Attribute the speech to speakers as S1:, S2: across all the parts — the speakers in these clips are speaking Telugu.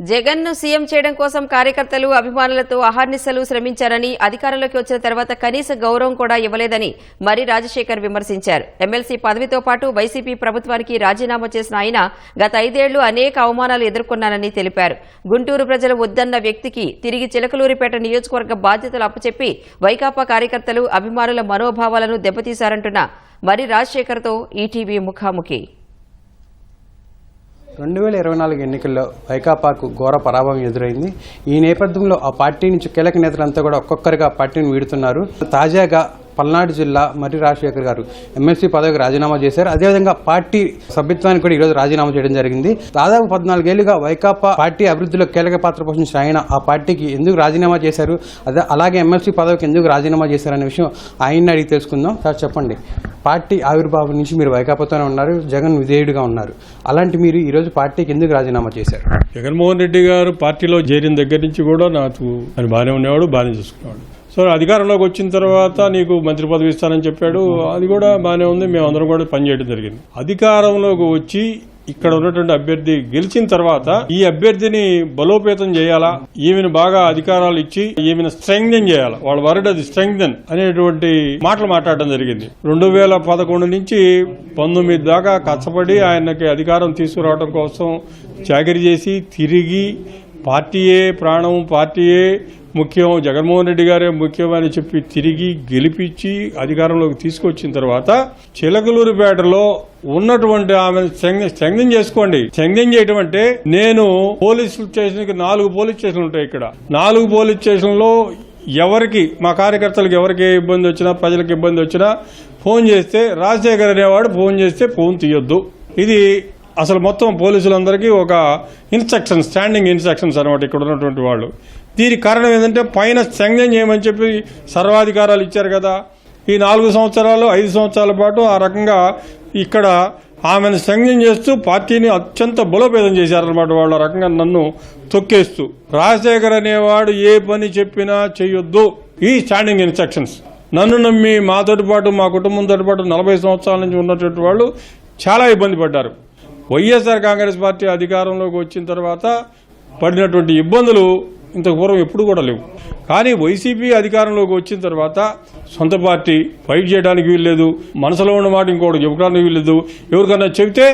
S1: జగన్ను సీఎం చేయడం కోసం కార్యకర్తలు అభిమానులతో అహర్నిశలు శ్రమించారని అధికారంలోకి వచ్చిన తర్వాత కనీస గౌరవం కూడా ఇవ్వలేదని మరి రాజశేఖర్ విమర్శించారు. ఎమ్మెల్సీ పదవితో పాటు వైసీపీ ప్రభుత్వానికి రాజీనామా చేసిన ఆయన గత ఐదేళ్ళు అనేక అవమానాలు ఎదుర్కొన్నానని తెలిపారు. గుంటూరు ప్రజలు వద్దన్న వ్యక్తికి తిరిగి చిలకలూరిపేట నియోజకవర్గ బాధ్యతలు అప్పచెప్పి వైకాపా కార్యకర్తలు అభిమానుల మనోభావాలను దెబ్బతీశారంటున్న మరి రాజశేఖర్తో ఈటీవీ ముఖాముఖి.
S2: రెండు వేల ఇరవై నాలుగు ఎన్నికల్లో వైకాపాకు ఘోర పరాభవం ఎదురైంది. ఈ నేపథ్యంలో ఆ పార్టీ నుంచి కీలక నేతలంతా కూడా ఒక్కొక్కరిగా పార్టీని వీడుతున్నారు. తాజాగా పల్నాడు జిల్లా మర్రి రాజశేఖర్ గారు ఎమ్మెల్సీ పదవికి రాజీనామా చేశారు. అదేవిధంగా పార్టీ సభ్యత్వానికి కూడా ఈరోజు రాజీనామా చేయడం జరిగింది. దాదాపు పద్నాలుగేళ్ళుగా వైకాపా పార్టీ అభివృద్ధిలో కీలక పాత్ర పోషించిన ఆయన ఆ పార్టీకి ఎందుకు రాజీనామా చేశారు? అదే అలాగే ఎమ్మెల్సీ పదవికి ఎందుకు రాజీనామా చేశారనే విషయం ఆయన్ని అడిగి తెలుసుకుందాం. సార్ చెప్పండి. పార్టీ ఆవిర్భావం నుంచి మీరు వైకాపాతోనే ఉన్నారు జగన్ విధేయుడిగా ఉన్నారు. అలాంటి మీరు ఈరోజు పార్టీకి ఎందుకు రాజీనామా చేశారు?
S3: జగన్మోహన్ రెడ్డి గారు పార్టీలో చేరిన దగ్గర నుంచి కూడా నాకు అని బాగానే ఉండేవాడు బాగానే చూసుకునేవాడు. సో అధికారంలోకి వచ్చిన తర్వాత నీకు మంత్రి పదవి ఇస్తానని చెప్పాడు అది కూడా బాగానే ఉంది మేము కూడా పనిచేయడం జరిగింది. అధికారంలోకి వచ్చి ఇక్కడ ఉన్నటువంటి అభ్యర్థి గెలిచిన తర్వాత ఈ అభ్యర్థిని బలోపేతం చేయాలా? ఈమెను బాగా అధికారాలు ఇచ్చి ఈమెను స్ట్రెంగ్దెన్ చేయాలా? వాళ్ళ వర్డ్ అది స్ట్రెంగ్దెన్ అనేటువంటి మాటలు మాట్లాడడం జరిగింది. రెండు వేల పదకొండు నుంచి పంతొమ్మిది దాకా కష్టపడి ఆయనకి అధికారం తీసుకురావడం కోసం చాకరీ చేసి తిరిగి పార్టీయే ప్రాణం పార్టీయే ముఖ్యం జగన్మోహన్ రెడ్డి గారే ముఖ్యం అని చెప్పి తిరిగి గెలిపించి అధికారంలోకి తీసుకొచ్చిన తర్వాత చిలకలూరుపేటలో ఉన్నటువంటి ఆమె స్ట్రెంగ్థన్ చేసుకోండి. స్ట్రెంగ్థన్ చేయటం అంటే నేను పోలీసులు స్టేషన్కి నాలుగు పోలీస్ స్టేషన్లు ఉంటాయి ఇక్కడ. నాలుగు పోలీస్ స్టేషన్లో ఎవరికి మా కార్యకర్తలకు ఎవరికి ఏ ఇబ్బంది వచ్చినా ప్రజలకు ఇబ్బంది వచ్చినా ఫోన్ చేస్తే రాజశేఖర్ అనేవాడు ఫోన్ చేస్తే ఫోన్ తీయొద్దు. ఇది అసలు మొత్తం పోలీసులందరికీ ఒక ఇన్స్ట్రక్షన్ స్టాండింగ్ ఇన్స్ట్రక్షన్స్ అనమాట ఇక్కడ ఉన్నటువంటి వాళ్ళు. దీనికి కారణం ఏంటంటే పైన సంజ్ఞం చేయమని చెప్పి సర్వాధికారాలు ఇచ్చారు కదా. ఈ నాలుగు సంవత్సరాలు ఐదు సంవత్సరాల పాటు ఆ రకంగా ఇక్కడ ఆమెను సంజ్ఞం చేస్తూ పార్టీని అత్యంత బలోపేతం చేశారనమాట వాళ్ళ రకంగా నన్ను తొక్కేస్తూ. రాజశేఖర్ అనేవాడు ఏ పని చెప్పినా చేయొద్దు ఈ స్టాండింగ్ ఇన్స్ట్రక్షన్స్ నన్ను నమ్మి మాతోటి పాటు మా కుటుంబంతో పాటు నలభై సంవత్సరాల నుంచి ఉన్నటువంటి వాళ్ళు చాలా ఇబ్బంది పడ్డారు. వైఎస్ఆర్ కాంగ్రెస్ పార్టీ అధికారంలోకి వచ్చిన తర్వాత పడినటువంటి ఇబ్బందులు ఇంతకు పూర్వం ఎప్పుడు కూడా లేవు. కానీ వైసీపీ అధికారంలోకి వచ్చిన తర్వాత సొంత పార్టీ ఫైట్ చేయడానికి వీల్లేదు. మనసులో ఉన్న మాట ఇంకోటి చెప్పుకోవడానికి వీల్లేదు. ఎవరికన్నా చెబితే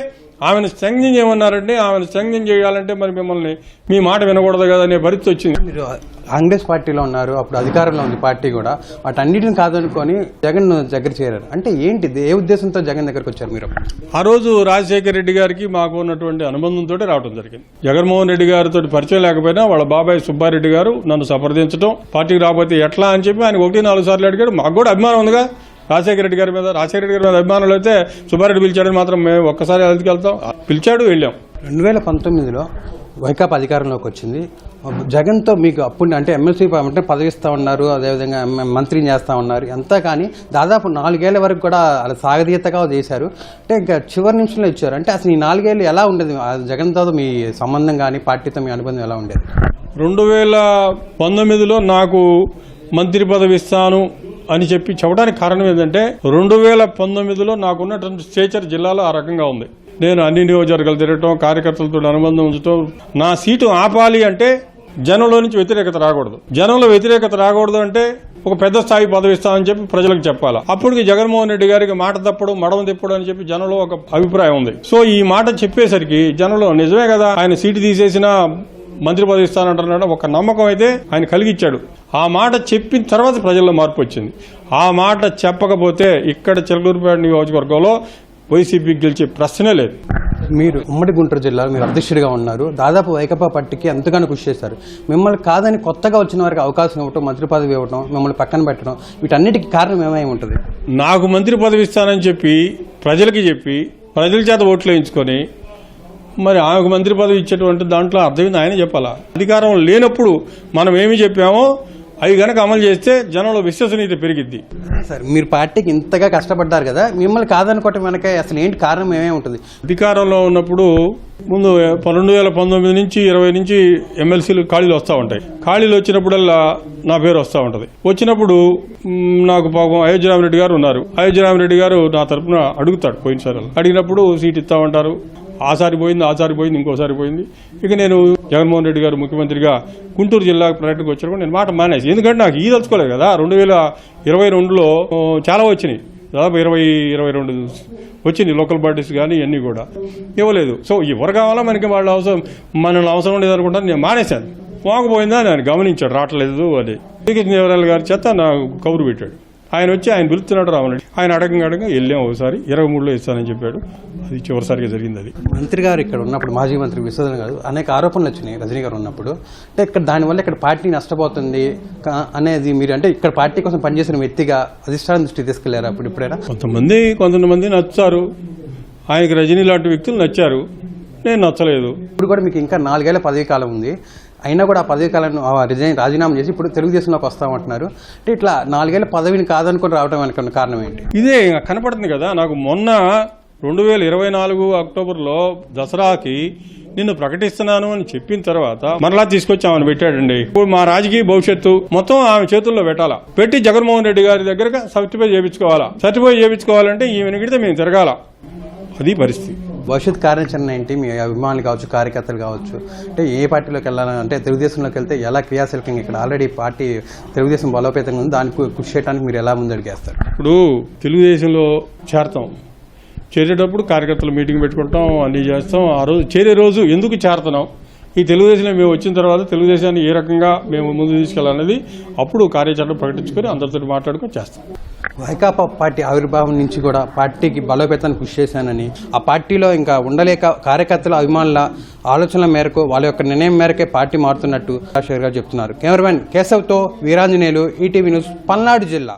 S3: ఆమెను సంజ్ఞం చేయమన్నారంటే ఆమెను సంజ్ఞం చేయాలంటే మరి మిమ్మల్ని మీ మాట వినకూడదు కదా అనే పరిస్థితి వచ్చింది.
S2: మీరు కాంగ్రెస్ పార్టీలో ఉన్నారు అప్పుడు అధికారంలో ఉంది పార్టీ కూడా. వాటన్నిటిని కాదనుకొని జగన్ దగ్గర చేరారు. అంటే ఏంటి ఏ ఉద్దేశంతో జగన్ దగ్గరకు వచ్చారు మీరు?
S3: ఆ రోజు రాజశేఖర రెడ్డి గారికి మాకు ఉన్నటువంటి అనుబంధంతో రావడం జరిగింది. జగన్మోహన్ రెడ్డి గారితో పరిచయం లేకపోయినా వాళ్ళ బాబాయ్ సుబ్బారెడ్డి గారు నన్ను సంప్రదించడం పార్టీకి రాకపోతే ఎట్లా అని చెప్పి ఆయన ఒకటి నాలుగు సార్లు అడిగాడు. మాకు కూడా అభిమానం ఉందిగా. రాజశేఖర రెడ్డి గారి మీద రాజశేఖర రెడ్డి గారి మీద అభిమానులు అయితే సుబ్బారెడ్డి పిలిచాడని మాత్రం మేము ఒక్కసారి ఎందుకు వెళ్తాం. పిలిచాడు వెళ్ళాం.
S2: రెండు వేల పంతొమ్మిదిలో వైకాపా అధికారంలోకి వచ్చింది. జగన్తో మీకు అప్పుడు అంటే ఎమ్మెల్సీ అంటే పదవి ఇస్తా ఉన్నారు అదేవిధంగా మంత్రిని చేస్తా ఉన్నారు అంతా కానీ దాదాపు నాలుగేళ్ళ వరకు కూడా అలా సాగదీతగా చేశారు. అంటే ఇంకా చివరి నిమిషంలో ఇచ్చారు. అంటే అసలు ఈ నాలుగేళ్ళు ఎలా ఉండేది? జగన్తో మీ సంబంధం కానీ పార్టీతో మీ అనుబంధం ఎలా ఉండేది?
S3: రెండు వేల పంతొమ్మిదిలో నాకు మంత్రి పదవి ఇస్తాను. అని చెప్పి చెప్పడానికి కారణం ఏంటంటే రెండు వేల పంతొమ్మిదిలో నాకున్నటువంటి స్టేచర్ జిల్లాలో ఆ రకంగా ఉంది. నేను అన్ని నియోజకవర్గాలు తిరగటం కార్యకర్తలతో అనుబంధం ఉంచడం నా సీటు ఆపాలి అంటే జనంలో నుంచి వ్యతిరేకత రాకూడదు. జనంలో వ్యతిరేకత రాకూడదు అంటే ఒక పెద్ద స్థాయి పదవి ఇస్తామని చెప్పి ప్రజలకు చెప్పాలి? అప్పటికి జగన్మోహన్ రెడ్డి గారికి మాట తప్పడం మడమ తిప్పడం అని చెప్పి జనంలో ఒక అభిప్రాయం ఉంది. సో ఈ మాట చెప్పేసరికి జనంలో నిజమే కదా ఆయన సీటు తీసేసిన మంత్రి పదవి ఇస్తానంటున్నాడు ఒక నమ్మకం అయితే ఆయన కలిగిచ్చాడు. ఆ మాట చెప్పిన తర్వాత ప్రజల్లో మార్పు వచ్చింది. ఆ మాట చెప్పకపోతే ఇక్కడ చిలకూరుపేట నియోజకవర్గంలో వైసీపీ గెలిచే ప్రశ్నే లేదు.
S2: మీరు ఉమ్మడి గుంటూరు జిల్లాలో మీరు అధ్యక్షుడిగా ఉన్నారు. దాదాపు వైకపా పార్టీకి ఎంతగానో కృషి చేశారు. మిమ్మల్ని కాదని కొత్తగా వచ్చిన వారికి అవకాశం ఇవ్వటం మంత్రి పదవి ఇవ్వటం మిమ్మల్ని పక్కన పెట్టడం వీటన్నిటికీ కారణం ఏమై ఉంటుంది?
S3: నాకు మంత్రి పదవి ఇస్తానని చెప్పి ప్రజలకి చెప్పి ప్రజల చేత ఓట్లు వేయించుకొని మరి ఆమెకు మంత్రి పదవి ఇచ్చేటువంటి దాంట్లో అర్థమైంది ఆయన చెప్పాలా? అధికారం లేనప్పుడు మనం ఏమి చెప్పామో అవి గనక అమలు చేస్తే జనంలో విశ్వసనీయత పెరిగిద్ది.
S2: సార్ మీరు పార్టీకి ఇంతగా కష్టపడ్డారు కదా మిమ్మల్ని కాదనుకోవటం వెనక అసలు ఏంటి కారణం ఏమై ఉంటుంది?
S3: అధికారంలో ఉన్నప్పుడు ముందు రెండు వేల పంతొమ్మిది నుంచి ఇరవై నుంచి ఎమ్మెల్సీలు ఖాళీలు వస్తూ ఉంటాయి. ఖాళీలు వచ్చినప్పుడల్లా నా పేరు వస్తూ ఉంటుంది. వచ్చినప్పుడు నాకు పాపం అయోధ్యరామరెడ్డి గారు ఉన్నారు. అయోధ్యరామరెడ్డి గారు నా తరపున అడుగుతాడు పోయినసారి. అడిగినప్పుడు సీట్ ఇస్తా ఉంటారు. ఆసారి పోయింది ఆసారి పోయింది ఇంకోసారి పోయింది. ఇక నేను జగన్మోహన్ రెడ్డి గారు ముఖ్యమంత్రిగా గుంటూరు జిల్లా పర్యటనకు వచ్చినప్పుడు నేను మాట మానేసి ఎందుకంటే నాకు ఈ తలుచుకోలేదు కదా రెండు వేల ఇరవై రెండులో చాలా వచ్చినాయి. దాదాపు ఇరవై ఇరవై రెండు వచ్చింది లోకల్ బాడీస్ కానీ ఇవన్నీ కూడా. ఇవ్వలేదు. సో ఎవరు కావాలో మనకి వాళ్ళ అవసరం మనల్ని అవసరం లేదు అనుకుంటాను నేను మానేశాను. పోకపోయిందా నేను గమనించాడు రావట్లేదు అని. దేవరాయలు గారి చేత నా కబురు పెట్టాడు. ఆయన వచ్చి ఆయన పిలుస్తున్నాడు రామరెడ్డి. ఆయన అడగంగా అడగ వెళ్ళాం ఒకసారి. ఇరవై మూడులో ఇస్తానని చెప్పాడు. అది చివరిసారిగా జరిగింది అది.
S2: మంత్రి గారు ఇక్కడ ఉన్నప్పుడు మాజీ మంత్రి విశ్వనాథన్ గారు అనేక ఆరోపణలు వచ్చినాయి రజనీ గారు ఉన్నప్పుడు. అంటే ఇక్కడ దానివల్ల ఇక్కడ పార్టీ నష్టపోతుంది అనేది మీరు అంటే ఇక్కడ పార్టీ కోసం పనిచేసిన వ్యక్తిగా అధిష్టానం దృష్టి తీసుకెళ్ళారు అప్పుడు ఇప్పుడైనా
S3: కొంతమంది కొంతమంది నచ్చారు. ఆయనకి రజనీ లాంటి వ్యక్తులు నచ్చారు. నేను నచ్చలేదు.
S2: ఇప్పుడు కూడా మీకు ఇంకా నాలుగేళ్ళ పదవీ కాలం ఉంది. అయినా కూడా ఆ పదవీ కాలాన్ని ఆ రిజైన్ రాజీనామా చేసి ఇప్పుడు తెలుగుదేశంలోకి వస్తామంటున్నారు. అంటే ఇట్లా నాలుగేళ్ళ పదవిని కాదనుకుని రావడం వెనక కారణం ఏంటి?
S3: ఇదే ఇంకా కనపడుతుంది కదా నాకు మొన్న రెండు వేల ఇరవై నాలుగు అక్టోబర్లో దసరాకి నిన్ను ప్రకటిస్తున్నాను అని చెప్పిన తర్వాత మరలా తీసుకొచ్చి ఆమెను పెట్టాడండి. ఇప్పుడు మా రాజకీయ భవిష్యత్తు మొత్తం ఆమె చేతుల్లో పెట్టాలా? పెట్టి జగన్మోహన్ రెడ్డి గారి దగ్గర సర్టిఫై చేయించుకోవాలా? సర్టిఫై చేయించుకోవాలంటే ఈమెను గిడితే మేము తిరగాల? అది పరిస్థితి.
S2: భవిష్యత్ కార్యాచరణ ఏంటి? మీ అభిమానులు కావచ్చు కార్యకర్తలు కావచ్చు. అంటే ఏ పార్టీలోకి వెళ్ళాలని అంటే తెలుగుదేశంలోకి వెళ్తే ఎలా క్రియాశీలకంగా ఇక్కడ ఆల్రెడీ పార్టీ తెలుగుదేశం బలోపేతంగా ఉంది. దానికి కృషి చేయడానికి మీరు ఎలా ముందడిగేస్తారు
S3: ఇప్పుడు తెలుగుదేశంలో చేరతాం. చేరేటప్పుడు కార్యకర్తలు మీటింగ్ పెట్టుకుంటాం అన్నీ చేస్తాం. ఆ రోజు చేరే రోజు ఎందుకు చేరుతున్నాం? ఈ తెలుగుదేశంలో మేము వచ్చిన తర్వాత తెలుగుదేశాన్ని ఏ రకంగా మేము ముందు తీసుకెళ్ళాలనేది అప్పుడు కార్యాచరణ ప్రకటించుకొని అందరితో మాట్లాడుకొని చేస్తాం.
S2: వైకాపా పార్టీ ఆవిర్భావం నుంచి కూడా పార్టీకి బలోపేతాన్ని కృషి చేశానని ఆ పార్టీలో ఇంకా ఉండలేక కార్యకర్తల అభిమానుల ఆలోచనల మేరకు వాళ్ళ యొక్క నిర్ణయం మేరకే పార్టీ మారుతున్నట్టు రాజశేఖర్ గారు చెప్తున్నారు. కెమెరామెన్ కేశవ్తో వీరాంజనేయులు ఈటీవీ న్యూస్ పల్నాడు జిల్లా.